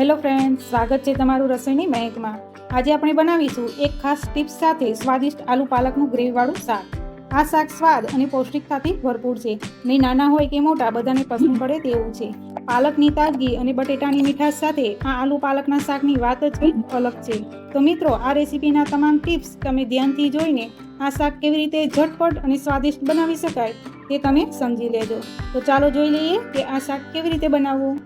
Hello friends, સ્વાગત છે તમારું રસોઈની મહેકમાં આજે આપણે બનાવીશું એક ખાસ ટિપ્સ સાથે સ્વાદિષ્ટ આલુ પાલકનું ગ્રેવીવાળું શાક. આ શાક સ્વાદ અને પૌષ્ટિકતાથી ભરપૂર છે. ને નાના હોય કે મોટા, બધાને પસંદ પડે તેવું છે. પાલકની તાજગી અને બટેટાની મીઠાશ સાથે આ આલુ પાલકના શાકની વાત જ અલગ છે. તો મિત્રો, આ રેસીપીના તમામ ટિપ્સ તમે ધ્યાનથી જોઈને આ શાક કેવી રીતે ઝટપટ અને સ્વાદિષ્ટ બનાવી શકાય તે તમે સમજી લેજો. તો ચાલો જોઈ લઈએ કે આ શાક કેવી રીતે બનાવવું.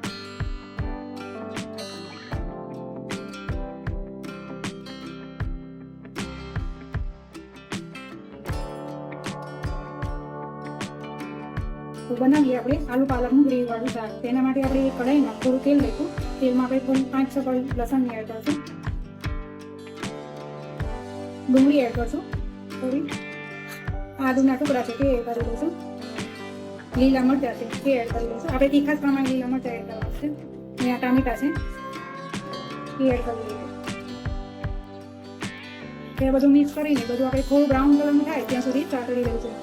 બનાવીએ આપણે આલુ પાલકનું ગ્રેવી વાળું શાક. તેના માટે આપણે કઢાઈમાં થોડું તેલ લઈશું તેલમાં આપણે થોડી પાંચ છ કળી લસણની એડ કરશું. ડુંગળી એડ કરશું. થોડી આદુના ટુકડા છે તે એડ કરી દઈશું. લીલા મરચાં છે તે એડ કરી દઈશું. આપણે તીખાસ પ્રમાણે લીલા મરચાં એડ કરવા છે. અહીંયા ટામેટા છે એ એડ કરી દઈશું. તે બધું મિક્સ કરીને બધું આપણે થોડું બ્રાઉન કલરનું થાય ત્યાં સુધી ચાટડી લઈશું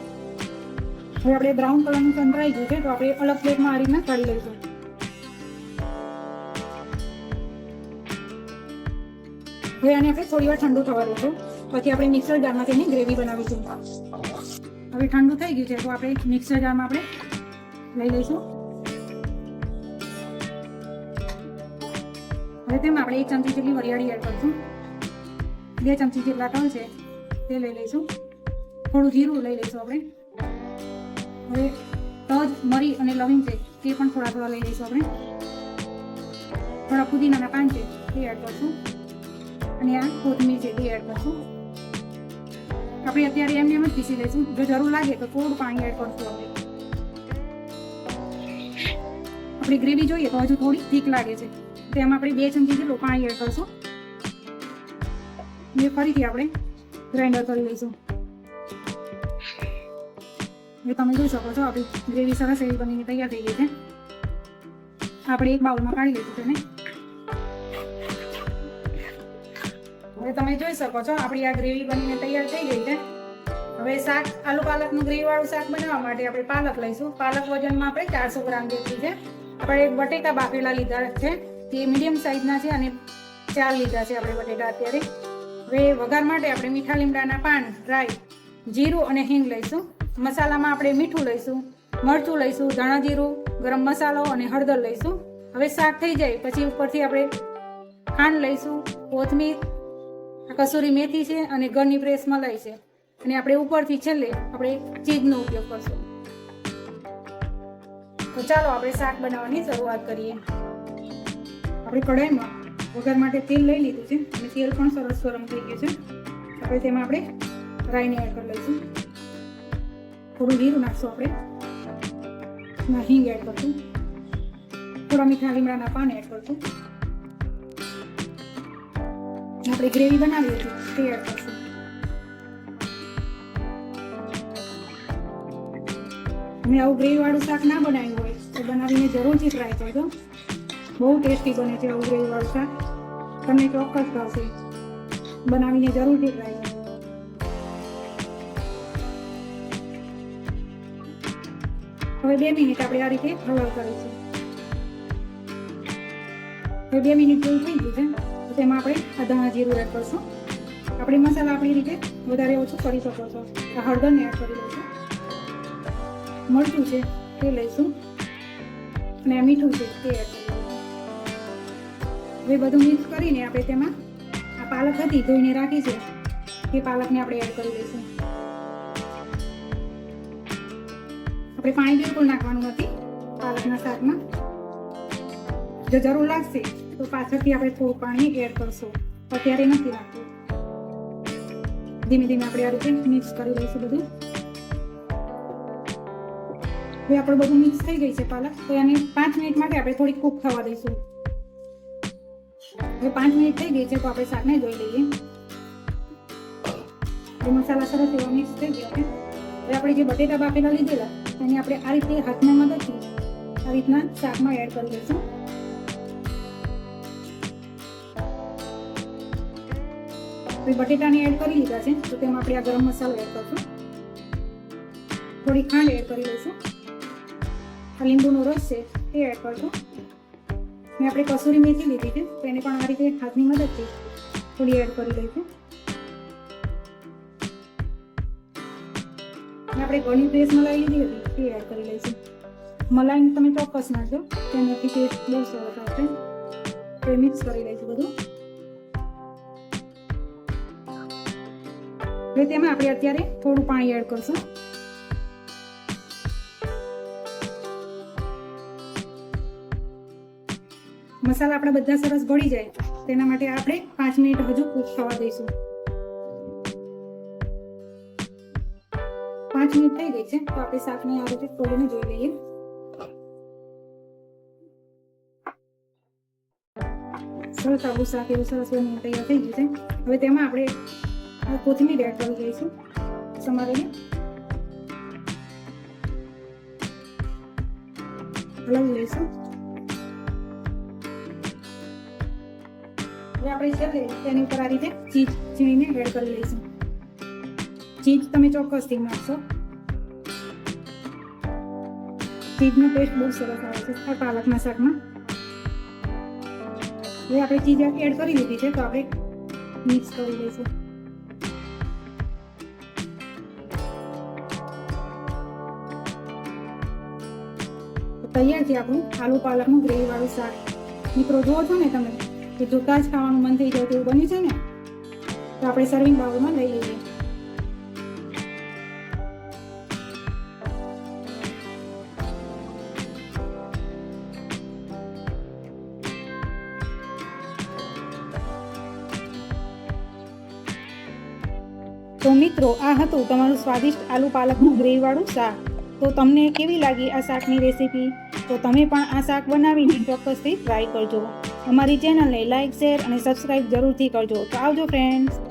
હવે આપણે બ્રાઉન કલરનું સંતરાઈ ગયું છે, તો આપણે અલગ પ્લેટમાં આ રીતના કાઢી લઈશું. હવે આને આપણે થોડી વાર ઠંડુ થવા દઈશું પછી આપણે મિક્સર જારમાં તેની ગ્રેવી બનાવીશું. હવે ઠંડુ થઈ ગયું છે, તો આપણે મિક્સર જારમાં આપણે લઈ લઈશું. હવે તેમાં આપણે એક ચમચી જેટલી વરિયાળી એડ કરીશું. બે ચમચી જેટલા તલ છે, તે લઈ લઈશું. થોડું જીરું લઈ લઈશું આપણે. હવે તજ, મરી અને લવિંગ છે, તે પણ થોડા થોડા લઈ લઈશું આપણે. થોડા પુદીનાના પાન છે તે એડ કરશું. અને આ કોથમીર છે તે એડ કરશું. આપણે અત્યારે એમને એમ જ પીસી લઈશું. જો જરૂર લાગે તો થોડું પાણી એડ કરશું આપણે. આપણી ગ્રેવી જોઈએ તો હજુ થોડી થીક લાગે છે. તેમાં આપણે બે ચમચી જેટલું પાણી એડ કરશું. એ ફરીથી આપણે ગ્રાઇન્ડર કરી લઈશું. એ તમે જોઈ શકો છો, આપણી ગ્રેવી સરસ એવી બનીને તૈયાર થઈ ગઈ છે. આપણે એક બાઉલમાં કાઢી લઈશું તેને. હવે તમે જોઈ શકો છો, આપણી આ ગ્રેવી બનીને તૈયાર થઈ ગઈ છે. હવે શાક, આલુ પાલકનું ગ્રેવી વાળું શાક બનાવવા માટે આપણે પાલક લઈશું. પાલક વજનમાં આપણે ચારસો ગ્રામ જેટલી છે. આપણે એક બટેટા બાફેલા લીધા છે તે મીડિયમ સાઇઝના છે અને ચાર લીધા છે આપણે બટેટા અત્યારે. હવે વઘાર માટે આપણે મીઠા લીમડાના પાન ડ્રાય જીરું અને હિંગ લઈશું. મસાલામાં આપણે મીઠું લઈશું, મરચું લઈશું, ધાણા જીરું, ગરમ મસાલો અને હળદર લઈશું. હવે શાક થઈ જાય, પછી ઉપરથી આપણે ખાંડ લઈશું, કોથમીર કસૂરી મેથી છે અને ઘરની પ્રેસ મલાઈ છે. અને આપણે ઉપરથી છેલ્લે આપણે ચીઝનો ઉપયોગ કરશું. તો ચાલો આપણે શાક બનાવવાની શરૂઆત કરીએ. આપણે કઢાઈમાં વઘાર માટે તેલ લઈ લીધું છે અને તેલ પણ સરસ ગરમ થઈ ગયું છે. હવે તેમાં આપણે રાઈને એડ કરી લઈશું. થોડું જીરું નાખશું આપણે. હિંગ એડ કરશું. થોડા મીઠા લીમડાના પાન એડ કરશું. આપણે ગ્રેવી બનાવી હતી, તે એડ કરશું. મેં આવું ગ્રેવી વાળું શાક ના બનાવ્યું હોય, તો બનાવીને જરૂરથી ટ્રાય કરજો. બહુ ટેસ્ટી બને છે આવું ગ્રેવી વાળું શાક. તમને ચોક્કસ ભાવશે. બનાવીને જરૂરથી ટ્રાય કરજો. હવે બે મિનિટ આપણે આ રીતે હલાવ કરીશું. હવે બે મિનિટ જેવું થઈ ગયું છે. તો તેમાં આપણે આ ધાણા જીરું એડ કરશું. આપણે મસાલા આપણી રીતે વધારે ઓછું કરી શકો છો. આ હળદરને એડ કરી લઈશું મરચું છે તે લઈશું. અને મીઠું છે તે એડ કરી હવે બધું મિક્સ કરીને આપણે તેમાં આ પાલક હતી, ધોઈને રાખી છે. એ પાલકને આપણે એડ કરી લઈશું આપણે પાણી બિલકુલ નાખવાનું નથી, પાલકના શાકમાં. જો જરૂર લાગશે, તો પાછળથી આપણે થોડું પાણી એડ કરશું. અત્યારે નથી નાખવું ધીમે ધીમે આપણે આ રીતે મિક્સ કરી લઈશું બધું. હવે આપણે બધું મિક્સ થઈ ગઈ છે પાલક, તો એને પાંચ મિનિટ માટે આપણે થોડી કૂક થવા દઈશું. હવે પાંચ મિનિટ થઈ ગઈ છે, તો આપણે શાકને જોઈ લઈએ. મસાલા સરસ એવા મિક્સ થઈ ગયા છે. હવે આપણે જે બટેટા બાફેલા લીધેલા, એને આપણે આ રીતે હાથના મદદથી આ રીતના શાકમાં એડ કરી દઈશું. હવે બટેટાને એડ કરી લીધા છે, તો તેમાં આપણે આ ગરમ મસાલો એડ કરશું. થોડી ખાંડ એડ કરી લઈશું. આ લીંબુનો રસ છે તે એડ કરશું. મેં આપણે કસૂરી મેથી લીધી છે, તો એને પણ આ રીતે હાથની મદદથી થોડી એડ કરી લઈશું. આપણે ઘણી ફ્રેશ મલાઈ લીધી હતી તે એડ કરી લઈશું. મલાઈ તમે ચોક્કસ નાખજો, તેનાથી ટેસ્ટ બહુ સરસ આવશે. તે મિક્સ કરી લઈશું બધું. હવે તેમાં આપણે અત્યારે થોડું પાણી એડ કરશું. મસાલા આપણા બધા સરસ ભળી જાય, તેના માટે આપણે પાંચ મિનિટ હજુ કૂક થવા દઈશું. પાંચ મિનિટ થઈ ગઈ છે, તો આપણે શાકને આ રીતે તોડીને જોઈ લઈએ. સરસ આવું શાક, એવું સરસ બનીને તૈયાર થઈ ગયું છે. હવે તેમાં આપણે કોથમીર એડ કરી દઈશું. સમારીને. હલાવી લઈશું. આપણે છે તેની ઉપર આ રીતે ચીજ છીણીને એડ કરી લઈશું. ચીઝ તમે ચોક્કસથી નાખશો ચીઝનો ટેસ્ટ બહુ સરસ આવે છે પાલકના શાકમાં. હવે આપણે ચીઝ એડ કરી દીધી છે, તો આપણે મિક્સ કરી લઈશું. તૈયાર આપણું આલુ પાલકનું ગ્રેવી વાળું શાક. મિત્રો જુઓ છો ને તમે કે જોતા જ ખાવાનું મન થઈ જાય તેવું બન્યું છે ને? તો આપણે સર્વિંગ બાઉલમાં લઈ લઈએ. મિત્રો, આ હતું તમારું સ્વાદિષ્ટ આલુ પાલકનું ગ્રેવીવાળું શાક. તો તમને કેવી લાગી આ શાકની રેસીપી? તો તમે પણ આ શાક બનાવીને ચોક્કસથી ટ્રાય કરજો. અમારી ચેનલને લાઇક શેર અને સબસ્ક્રાઇબ જરૂરથી કરજો. તો આવજો ફ્રેન્ડ્સ